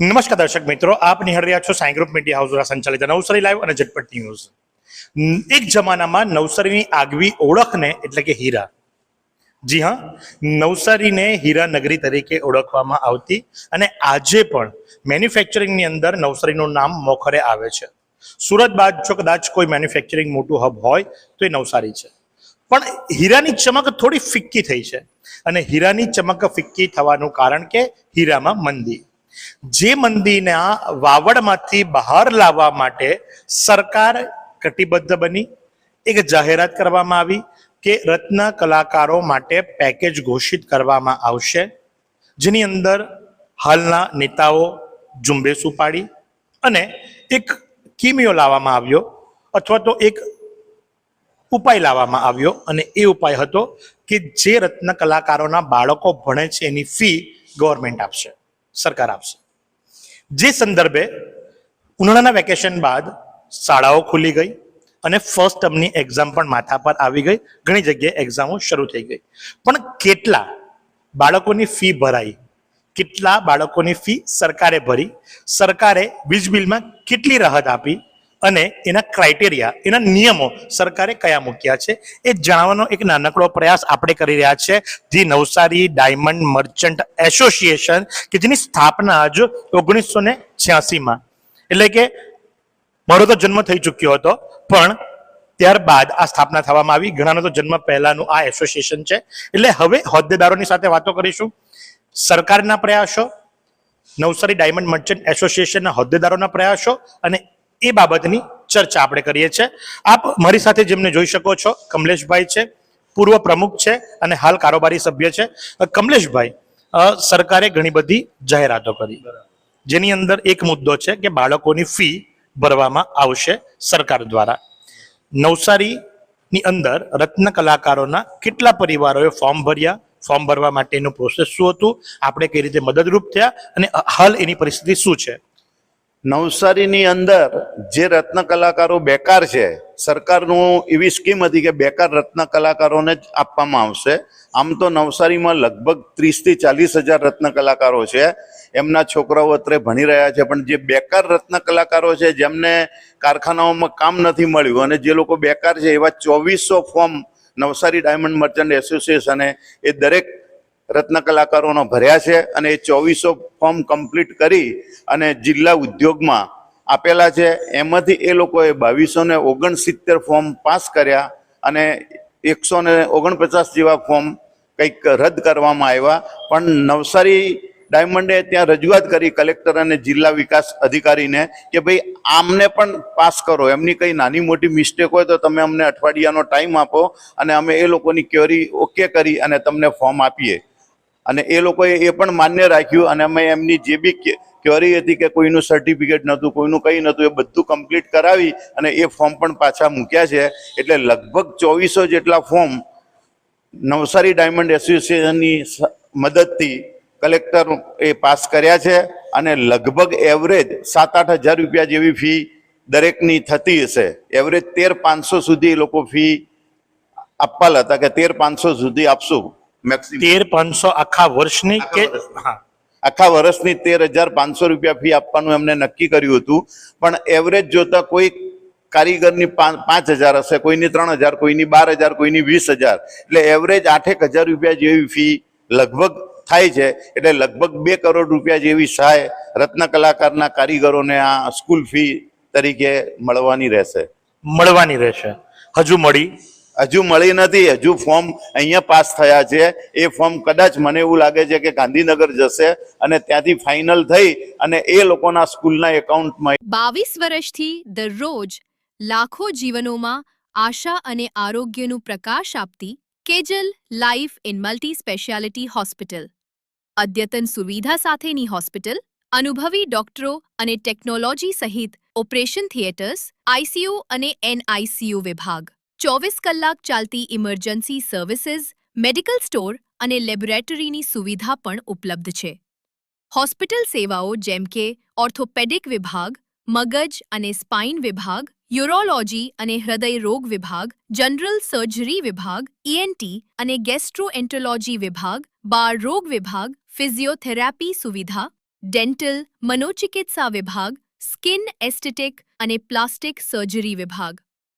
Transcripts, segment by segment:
નમસ્કાર દર્શક મિત્રો, આપ નિહાળ રહ્યા છો સાઈ ગ્રુપ મીડિયા હાઉસ દ્વારા સંચાલિત નવસારી લાઈવ અને ઝટપટ ન્યૂઝ. એક જમાનામાં નવસારીની આગવી ઓળખને એટલે કે હીરા. જી હા, નવસારીને હીરા નગરી તરીકે ઓળખવામાં આવતી અને આજે પણ મેન્યુફેક્ચરિંગની અંદર નવસારીનું નામ મોખરે આવે છે. સુરત બાદ જો કદાચ કોઈ મેન્યુફેક્ચરિંગ મોટું હબ હોય તો એ નવસારી છે. પણ હીરાની ચમક થોડી ફિક્કી થઈ છે અને હીરાની ચમક ફિક્કી થવાનું કારણ કે હીરામાં મંદી. જે મંદીના વાવડમાંથી બહાર લાવવા માટે સરકાર કટિબદ્ધ બની. એક જાહેરાત કરવામાં આવી કે રત્ન કલાકારો માટે પેકેજ ઘોષિત કરવામાં આવશે. જેની અંદર હાલના નેતાઓ ઝુંબેશ ઉપાડી અને એક કિમિયો લાવવામાં આવ્યો અથવા તો એક ઉપાય લાવવામાં આવ્યો અને એ ઉપાય હતો કે જે રત્ન કલાકારોના બાળકો ભણે છે એની ફી ગવર્મેન્ટ આપશે. સરકાર આપશે. જે સંદર્ભે ઉનાળાના વેકેશન બાદ શાળાઓ ખુલી ગઈ અને ફર્સ્ટ ટર્મની એક્ઝામ પણ માથા પર આવી ગઈ. ઘણી જગ્યાએ એક્ઝામો શરૂ થઈ ગઈ. પણ કેટલા બાળકોની ફી ભરાઈ? કેટલા બાળકોની ફી સરકારે ભરી? સરકારે વીજ બિલમાં કેટલી રાહત આપી? અને એના ક્રાઇટેરિયા એના નિયમો સરકારે કયા મૂક્યા છે? એ જાણવાનો એક નાનકડો પ્રયાસ આપણે કરી રહ્યા છે. The Navsari diamond merchant association, કે જેની સ્થાપના જ ઓગણીસો ને છ્યાસીમાં. એટલે કે મારો તો જન્મ થઈ ચૂક્યો હતો, પણ ત્યારબાદ આ સ્થાપના થવામાં આવી. ઘણાનો તો જન્મ પહેલાનું આ એસોસિએશન છે. એટલે હવે હોદ્દેદારોની સાથે વાતો કરીશું. સરકારના પ્રયાસો, નવસારી ડાયમંડ મર્ચન્ટ એસોસિએશનના હોદ્દેદારોના પ્રયાસો અને એ બાબતની ચર્ચા આપણે કરીએ છીએ. આપ મારી સાથે જેમને જોઈ શકો છો, કમલેશભાઈ છે, પૂર્વ પ્રમુખ છે અને હાલ કારોબારી સભ્ય છે. કમલેશભાઈ સરકારે ઘણી બધી જાહેરાતો કરી. જેની અંદર એક મુદ્દો છે કે બાળકોની ફી ભરવામાં આવશે સરકાર દ્વારા. નવસારીની અંદર રત્ન કલાકારોના કેટલા પરિવારોએ ફોર્મ ભર્યા? ફોર્મ ભરવા માટેનું પ્રોસેસ શું હતું? આપણે કઈ રીતે મદદરૂપ થયા? અને હાલ એની પરિસ્થિતિ શું છે? નવસારીની અંદર જે રત્ન કલાકારો બેકાર છે, સરકારનું એવી સ્કીમ હતી કે બેકાર રત્ન કલાકારોને જ આપવામાં આવશે. આમ તો નવસારીમાં લગભગ ત્રીસથી ચાલીસ હજાર રત્ન કલાકારો છે. એમના છોકરાઓ અત્રે ભણી રહ્યા છે, પણ જે બેકાર રત્ન કલાકારો છે, જેમને કારખાનાઓમાં કામ નથી મળ્યું અને જે લોકો બેકાર છે, એવા ચોવીસો ફોર્મ નવસારી ડાયમંડ મર્ચન્ટ એસોસિએશને એ દરેક રત્ન કલાકારોનો ભર્યા છે અને એ ચોવીસો ફોર્મ કમ્પ્લીટ કરી અને જિલ્લા ઉદ્યોગમાં આપેલા છે. એમાંથી એ લોકોએ બાવીસો ને ઓગણસિત્તેર ફોર્મ પાસ કર્યા અને એકસો ને ઓગણપચાસ જેવા ફોર્મ કંઈક રદ કરવામાં આવ્યા. પણ નવસારી ડાયમંડે ત્યાં રજૂઆત કરી કલેક્ટર અને જિલ્લા વિકાસ અધિકારીને કે ભાઈ આમને પણ પાસ કરો. એમની કંઈ નાની મોટી મિસ્ટેક હોય તો તમે અમને અઠવાડિયાનો ટાઈમ આપો અને અમે એ લોકોની ક્વેરી ઓકે કરી અને તમને ફોર્મ આપીએ. અને એ લોકોએ એ પણ માન્ય રાખ્યું અને અમે એમની જે બી ક્વેરી હતી કે કોઈનું સર્ટિફિકેટ નહોતું, કોઈનું કંઈ નહોતું, એ બધું કમ્પ્લીટ કરાવી અને એ ફોર્મ પણ પાછા મૂક્યા છે. એટલે લગભગ ચોવીસો જેટલા ફોર્મ નવસારી ડાયમંડ એસોસિએશનની મદદથી કલેક્ટર એ પાસ કર્યા છે અને લગભગ એવરેજ સાત આઠ હજાર રૂપિયા જેવી ફી દરેકની થતી હશે. એવરેજ તેર પાંચસો સુધી એ લોકો ફી આપવા હતા કે તેર પાંચસો સુધી આપશું. મેક્સિમમ તેર પાંચસો આખા વર્ષની કે હા. આખા વર્ષની તેર હજાર પાંચસો રૂપિયા ફી આપવાનું એમને નક્કી કર્યું હતું. પણ એવરેજ જોતા કોઈ કારીગરની પાંચ હજાર હશે કોઈની ત્રણ હજાર કોઈની બાર હજાર કોઈની વીસ હજાર. એટલે એવરેજ આઠેક હજાર રૂપિયા જેવી ફી લગભગ થાય છે. એટલે લગભગ બે કરોડ રૂપિયા જેવી સહાય રત્ન કલાકારના કારીગરોને આ સ્કૂલ ફી તરીકે મળવાની રહેશે. મળવાની રહેશે. હજુ મળી. હજુ મળી નથી, હજુ ફોર્મ અહીંયા પાસ થયા છે. એ ફોર્મ કદાચ મને એવું લાગે છે કે ગાંધીનગર જશે અને ત્યાંથી ફાઇનલ થઈ અને એ લોકોના સ્કૂલના એકાઉન્ટમાં બાવીસ વર્ષથી દરરોજ લાખો જીવનોમાં આશા અને આરોગ્યનું પ્રકાશ આપતી Kejal life in multi speciality hospital, અદ્યતન સુવિધા સાથેની હોસ્પિટલ, અનુભવી ડોક્ટરો અને ટેકનોલોજી સહિત ઓપરેશન થિયેટર્સ, આઈસીયુ અને એનઆઈસીયુ વિભાગ. ચોવીસ કલાક ચાલતી ઇમરજન્સી સર્વિસીસ, મેડિકલ સ્ટોર અને લેબોરેટરીની સુવિધા પણ ઉપલબ્ધ છે. હોસ્પિટલ સેવાઓ જેમ કે ઓર્થોપેડિક વિભાગ, મગજ અને સ્પાઇન વિભાગ, યુરોલોજી અને હૃદય રોગ વિભાગ, જનરલ સર્જરી વિભાગ ઈએનટી અને ગેસ્ટ્રોએન્ટોલોજી વિભાગ, બાળ રોગ વિભાગ, ફિઝિયોથેરાપી સુવિધા, ડેન્ટલ, મનોચિકિત્સા વિભાગ, સ્કિન એસ્થેટિક અને પ્લાસ્ટિક સર્જરી વિભાગ.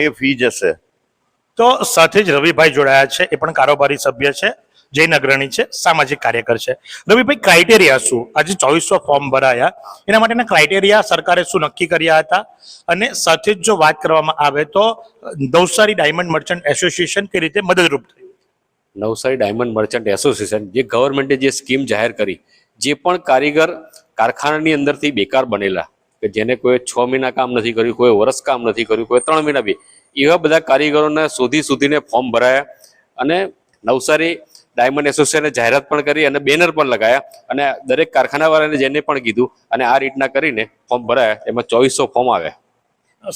એ ફી જશે. તો સાથે જ રવિભાઈ જોડાયા છે એ પણ કારોબારી સભ્ય છે જૈન અગ્રણી છે સામાજિક કાર્યકર છે. રવિભાઈ ક્રાઇટેરિયા શું? આજે ચોવીસો ફોર્મ ભરાયા. એના માટેના ક્રાઇટેરિયા સરકારે શું નક્કી કર્યા હતા? અને સાથે જ જો વાત કરવામાં આવે તો નવસારી ડાયમંડ મર્ચન્ટ એસોસિએશન કઈ રીતે મદદરૂપ થયું નવસારી ડાયમંડ મર્ચન્ટ એસોસિએશન જે ગવર્મેન્ટે જે સ્કીમ જાહેર કરી જે પણ કારીગર કારખાનાની અંદરથી બેકાર બનેલા કે જેને કોઈ છ મહિના કામ નથી કર્યું, કોઈ વર્ષ કામ નથી કર્યું, કોઈ ત્રણ મહિના બી, એવા બધા કારીગરોને શોધી શોધીને ફોર્મ ભરાયા અને નવસારી ડાયમંડ એસોસિએશને જાહેરાત પણ કરી અને બેનર પણ લગાયા અને દરેક કારખાનાવાળાને જેને પણ કીધું અને આ રીતના કરીને ફોર્મ ભરાયા, એમાં ચોવીસો ફોર્મ આવ્યા.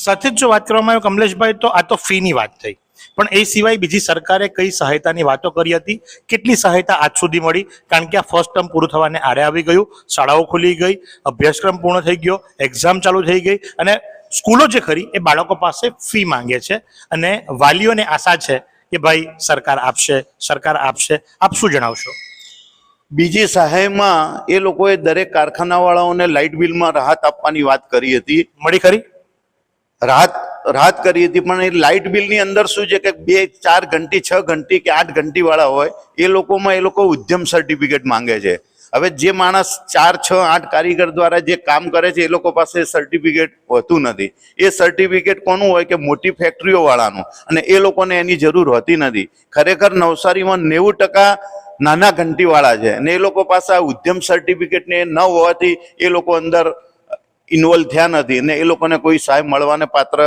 સાથે જ જો વાત કરવામાં આવે, કમલેશભાઈ, તો આ તો ફીની વાત થઈ. પણ એ સિવાય બીજી સરકારે કઈ સહાયતાની વાતો કરી હતી? કેટલી સહાયતા આજ સુધી મળી? કારણ કે આ ફર્સ્ટ ટર્મ પૂરું થવાને આડે આવી ગયું શાળાઓ ખુલી ગઈ અભ્યાસક્રમ પૂર્ણ થઈ ગયો એક્ઝામ ચાલુ થઈ ગઈ અને સ્કૂલો જે ખરી એ બાળકો પાસે ફી માંગે છે. અને વાલીઓને આશા છે કે ભાઈ સરકાર આપશે સરકાર આપશે. આપ શું જણાવશો? બીજી સહાયમાં એ લોકોએ દરેક કારખાનાવાળાઓને લાઇટ બિલમાં રાહત આપવાની વાત કરી હતી. મળી ખરી? રાહત રાહત કરી હતી, પણ એ લાઇટ બિલની અંદર શું છે કે બે, ચાર ઘંટી, છ ઘંટી કે આઠ ઘંટીવાળા હોય, એ લોકોમાં એ લોકો ઉદ્યમ સર્ટિફિકેટ માંગે છે. હવે જે માણસ ચાર, છ, આઠ કારીગર દ્વારા જે કામ કરે છે, એ લોકો પાસે સર્ટિફિકેટ હોતું નથી. એ સર્ટિફિકેટ કોનું હોય કે મોટી ફેક્ટરીઓ વાળાનું અને એ લોકોને એની જરૂર હોતી નથી. ખરેખર નવસારીમાં નેવું ટકા નાના ઘંટીવાળા છે. અને એ લોકો પાસે આ ઉદ્યમ સર્ટિફિકેટને ન હોવાથી એ લોકો અંદર ઇન્વોલ્વ થયા નથી અને એ લોકોને કોઈ સહાય મળવાને પાત્ર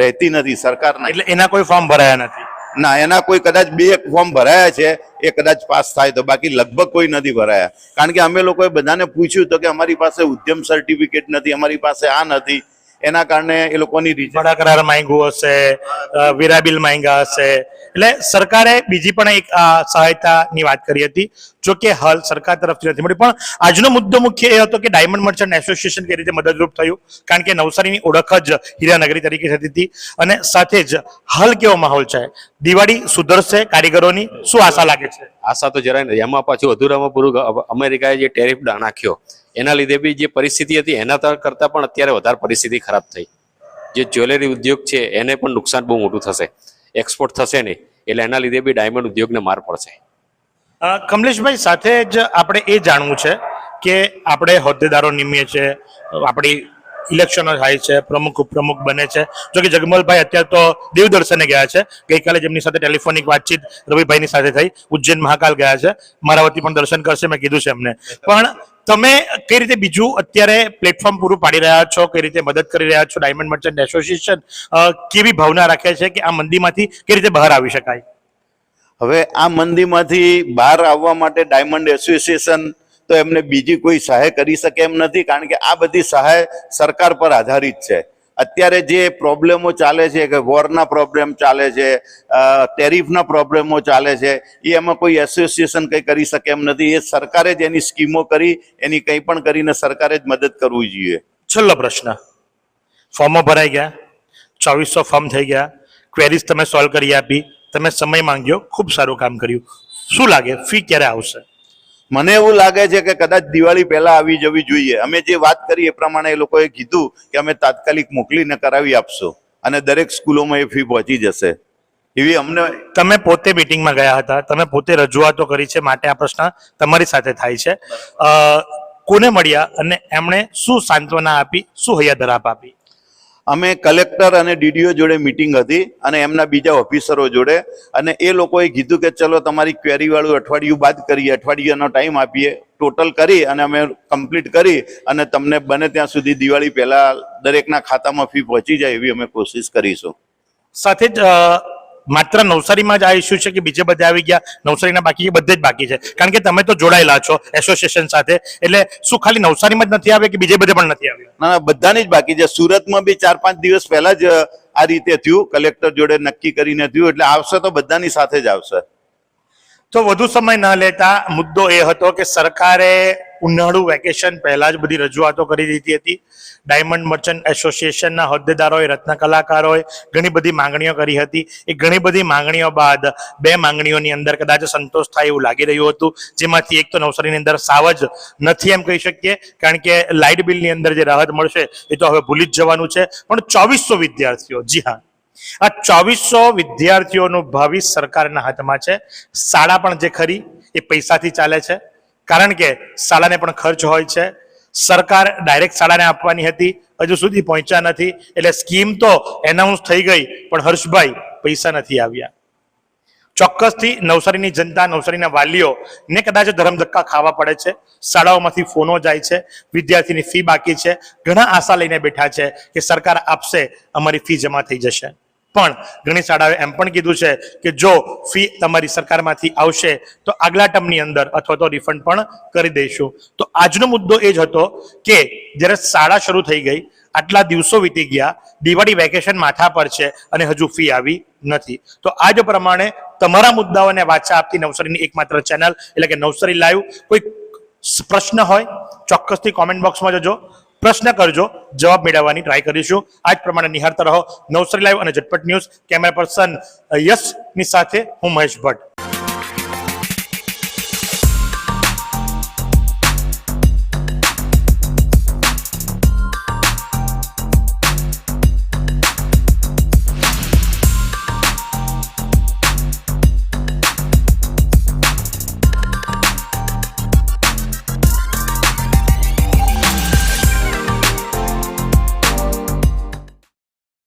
રહેતી નથી સરકારના. એટલે એના કોઈ ફોર્મ ભરાયા નથી? ના એના કોઈ કદાચ બે ફોર્મ ભરાયા છે એ કદાચ પાસ થાય તો બાકી લગભગ કોઈ નથી ભરાયા. કારણ કે અમે લોકોએ બધાને પૂછ્યું તો કે અમારી પાસે ઉદ્યમ સર્ટિફિકેટ નથી અમારી પાસે આ નથી. એના કારણે એ લોકોની રીઝા કરાર માંગ્યું હશે વિરાબિલ વેરા બિલ માંગ્યા હશે. એટલે સરકારે બીજી પણ એક સહાયતાની વાત કરી હતી જો કે હાલ સરકાર તરફથી નથી મળી. પણ આજનો મુદ્દો મુખ્ય એ હતો કે ડાયમંડ મર્ચન્ટ એસોસિએશન કઈ રીતે મદદરૂપ થયું કારણ કે નવસારીની ઓળખ જ હીરાનગરી તરીકે થતી હતી. અને સાથે જ હાલ કેવો માહોલ છે? દિવાળી સુધરશે કારીગરોની? શું આશા લાગે છે? આશા તો જરાય નથી. એમાં પાછું અધૂરામાં પૂરું અમેરિકાએ જે ટેરિફ નાખ્યો એના લીધે બી જે પરિસ્થિતિ હતી, એના કરતાં પણ અત્યારે વધારે પરિસ્થિતિ ખરાબ થઈ. જે જ્વેલરી ઉદ્યોગ છે, એને પણ નુકસાન બહુ મોટું થશે. એક્સપોર્ટ થશે નહીં, એટલે એના લીધે બી ડાયમંડ ઉદ્યોગને માર પડશે. કમલેશભાઈ, સાથે જ આપણે એ જાણવું છે કે આપણે હોદ્દેદારો નિમીએ છે, આપણી ઇલેક્શનો થાય છે, પ્રમુખ, ઉપપ્રમુખ બને છે. જો કે જગમલભાઈ અત્યારે તો દેવદર્શને ગયા છે. ગઈકાલે જેમની સાથે ટેલિફોનિક વાતચીત રવિભાઈની સાથે થઈ, ઉજ્જૈન મહાકાલ ગયા છે. મારા વતી પણ દર્શન કરશે, મેં કીધું છે એમને. પણ તમે કઈ રીતે બીજું અત્યારે પ્લેટફોર્મ પૂરું પાડી રહ્યા છો? કઈ રીતે મદદ કરી રહ્યા છો? ડાયમંડ મર્ચન્ટ એસોસિએશન કેવી ભાવના રાખે છે કે આ મંદીમાંથી કઈ રીતે બહાર આવી શકાય? હવે આ મંદીમાંથી બહાર આવવા માટે ડાયમંડ એસોસિએશન તો એમને બીજી કોઈ સહાય કરી શકે એમ નથી, કારણ કે આ બધી સહાય સરકાર પર આધારિત છે. અત્યારે જે પ્રોબ્લેમો ચાલે છે કે વોરના પ્રોબ્લેમ ચાલે છે ટેરિફના પ્રોબ્લેમો ચાલે છે, એ એમાં કોઈ એસોસિએશન કંઈ કરી શકે એમ નથી. એ સરકારે જ એની સ્કીમો કરી, એની કંઈ પણ કરીને સરકારે જ મદદ કરવી જોઈએ. છેલ્લો પ્રશ્ન. ફોર્મો ભરાઈ ગયા. ચોવીસો ફોર્મ થઈ ગયા. ક્વેરીઝ તમે સોલ્વ કરી આપી. તમે સમય માંગ્યો. ખૂબ સારું કામ કર્યું. શું લાગે? ફી ક્યારે આવશે? મને એવું લાગે છે કે કદાચ દિવાળી પહેલા આવી જવી જોઈએ. અમે જે વાત કરી એ પ્રમાણે એ લોકોએ કીધું કે અમે તાત્કાલિક મોકલીને કરાવી આપશો અને દરેક સ્કૂલોમાં એ ફી પહોંચી જશે. એવી અમને તમે પોતે મિટિંગમાં ગયા હતા. તમે પોતે રજૂઆતો કરી છે માટે આ પ્રશ્ન તમારી સાથે થાય છે. કોને મળ્યા અને એમણે શું સાંત્વના આપી, શું હૈયાદરાપ આપી? અમે કલેક્ટર અને ડીડીઓ જોડે મિટિંગ હતી અને એમના બીજા ઓફિસરો જોડે. અને એ લોકોએ કીધું કે ચલો તમારી ક્વેરીવાળું અઠવાડિયું બાદ કરીએ, અઠવાડિયાનો ટાઈમ આપીએ. ટોટલ કરી અને અમે કમ્પ્લીટ કરી અને તમને બને ત્યાં સુધી દિવાળી પહેલાં દરેકના ખાતામાં ફી પહોંચી જાય એવી અમે કોશિશ કરીશું. સાથે જ માત્ર નવસારીમાં જ આ ઇસ્યુ છે કે બીજે બધે આવી ગયા નવસારીના બાકી બધે જ બાકી છે. કારણ કે તમે તો જોડાયેલા છો એસોસિએશન સાથે. એટલે શું ખાલી નવસારીમાં જ નથી આવે કે બીજે બધે પણ નથી આવ્યું? ના બધાની જ બાકી છે. સુરતમાં બી ચાર પાંચ દિવસ પહેલા જ આ રીતે થયું. કલેક્ટર જોડે નક્કી કરીને થયું. એટલે આવશે તો બધાની સાથે જ આવશે. તો વધુ સમય ન લેતા મુદ્દો એ હતો કે સરકારે ઉનાળુ વેકેશન પહેલા જ બધી રજૂઆતો કરી દીધી હતી. ડાયમંડ મર્ચન્ટ એસોસિએશનના હોદ્દેદારોએ, રત્ન કલાકારોએ ઘણી બધી માંગણીઓ કરી હતી. એ ઘણી બધી માંગણીઓ બાદ બે માંગણીઓની અંદર કદાચ સંતોષ થાય એવું લાગી રહ્યું હતું. જેમાંથી એક તો નવસારીની અંદર સાવ જ નથી એમ કહી શકીએ, કારણ કે લાઇટ બિલની અંદર જે રાહત મળશે એ તો હવે ભૂલી જ જવાનું છે. પણ ચોવીસો વિદ્યાર્થીઓ, જી હા, આ ચોવીસો વિદ્યાર્થીઓનું ભાવિ સરકારના હાથમાં છે. શાળા પણ જે ખરી, એ પૈસાથી ચાલે છે. કારણ કે શાળાને પણ ખર્ચ હોય છે. સરકાર ડાયરેક્ટ શાળાને આપવાની હતી, હજુ સુધી પહોંચ્યા નથી. એટલે સ્કીમ તો એનાઉન્સ થઈ ગઈ, પણ હર્ષભાઈ પૈસા નથી આવ્યા. ચોક્કસથી નવસારીની જનતા, નવસારીના વાલીઓ ને કદાચ ધરમધક્કા ખાવા પડે છે. શાળાઓમાંથી ફોનો જાય છે. વિદ્યાર્થીની ફી બાકી છે. ઘણા આશા લઈને બેઠા છે કે સરકાર આપશે, અમારી ફી જમા થઈ જશે. પણ ઘણી શાળાઓએ એમ પણ કીધું છે કે જો ફી તમારી સરકારમાંથી આવશે, તો આગલા ટર્મની અંદર અથવા તો રિફંડ પણ કરી દઈશું. તો આજનો મુદ્દો એ જ હતો કે જ્યારે શાળા શરૂ થઈ ગઈ, આટલા દિવસો વીતી ગયા, દિવાળી વેકેશન માથા પર છે અને હજુ ફી આવી નથી. તો આ જ પ્રમાણે તમારા મુદ્દાઓને વાચા આપતી નવસારીની એકમાત્ર ચેનલ એટલે કે નવસારી લાઈવ કોઈ પ્રશ્ન હોય, ચોક્કસથી કોમેન્ટ બોક્સમાં જજો. પ્રશ્ન કરજો, જવાબ મેળવવાની ટ્રાય કરીશું. આ જ પ્રમાણે નિહાળતા રહો. નવસારી લાઈવ અને ઝટપટ ન્યૂઝ. કેમેરા પર્સન યશની સાથે હું મહેશ ભટ્ટ.